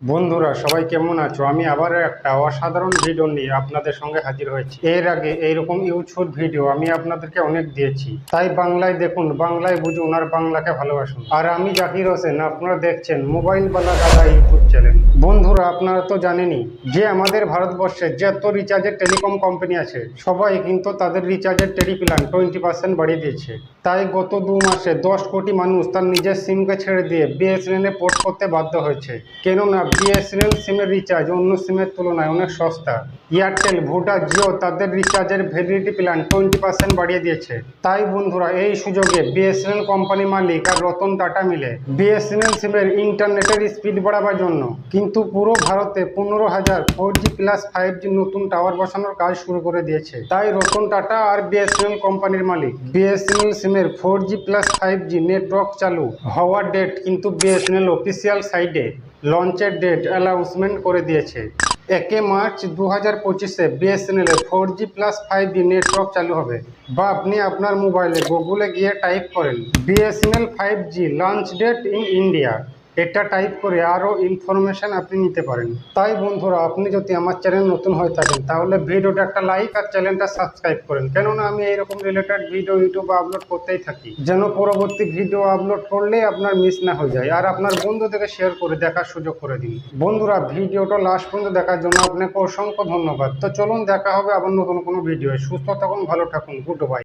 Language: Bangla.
বন্ধুরা, সবাই কেমন আছো? আমি আবার একটা অসাধারণ ভিডিও নিয়ে আপনাদের সঙ্গে হাজির হয়েছি। এর আগে এইরকম ইউটিউব ভিডিও আমি আপনাদেরকে অনেক দিয়েছি। তাই বাংলায় দেখুন, বাংলায় বুঝুন আর বাংলাকে ভালোবাসুন। আর আমি জাকির হোসেন, আপনারা দেখছেন মোবাইল মোবাইলওয়ালা দাদা ইউটিউব চ্যানেল আপনারা তো জানেনই, যে আমাদের ভারতবর্ষে যত রিচার্জের টেলিকম কোম্পানি আছে, সবাই কিন্তু তাদের রিচার্জের টেলি প্ল্যান টোয়েন্টি পার্সেন্ট বাড়িয়ে দিয়েছে। তাই গত দু মাসে দশ কোটি মানুষ তার নিজের সিমকে ছেড়ে দিয়ে বিএসএনএল এ পোর্ট করতে বাধ্য হয়েছে। কেননা বিএসএনএল সিমের রিচার্জ অন্য সিমের তুলনায় অনেক সস্তা। এয়ারটেল ভোডা জিও তাদের রিচার্জের ভ্যালিডিটি প্ল্যান টোয়েন্টি পার্সেন্ট বাড়িয়ে দিয়েছে। তাই বন্ধুরা, এই সুযোগে বিএসএনএল কোম্পানি মালিক আর রতন টাটা মিলে বিএসএনএল সিমের ইন্টারনেটের স্পিড বাড়াবার জন্য কিন্তু পুরো ভারতে পনেরো হাজার four G plus five G নতুন টাওয়ার বসানোর কাজ শুরু করে দিয়েছে। তাই রতন টাটা আর বিএসএনএল কোম্পানির মালিক। বিএসএনএল সিমের four G plus five G network চালু হওয়ার ডেট কিন্তু বিএসএনএল অফিসিয়াল সাইটে লঞ্চের ডেট অ্যানাউন্সমেন্ট করে দিয়েছে। একে মার্চ দু হাজার পঁচিশে বিএসএনএল এ four G plus five G network চালু হবে। বা আপনি আপনার মোবাইলে গুগলে গিয়ে টাইপ করেন BSNL five G launch date in India এটা টাইপ করে আরও ইনফরমেশান আপনি নিতে পারেন। তাই বন্ধুরা, আপনি যদি আমার চ্যানেল নতুন হয়ে থাকেন, তাহলে ভিডিওটা একটা লাইক আর চ্যানেলটা সাবস্ক্রাইব করেন। কেননা আমি এইরকম রিলেটেড ভিডিও ইউটিউবে আপলোড করতেই থাকি। যেন পরবর্তী ভিডিও আপলোড করলেই আপনার মিস না হয়ে যায়। আর আপনার বন্ধুদেরকে শেয়ার করে দেখার সুযোগ করে দিন। বন্ধুরা, ভিডিওটা লাস্ট পর্যন্ত দেখার জন্য আপনাকে অসংখ্য ধন্যবাদ। তো চলুন, দেখা হবে আবার নতুন কোনো ভিডিও সুস্থ থাকুন, ভালো থাকুন। Good bye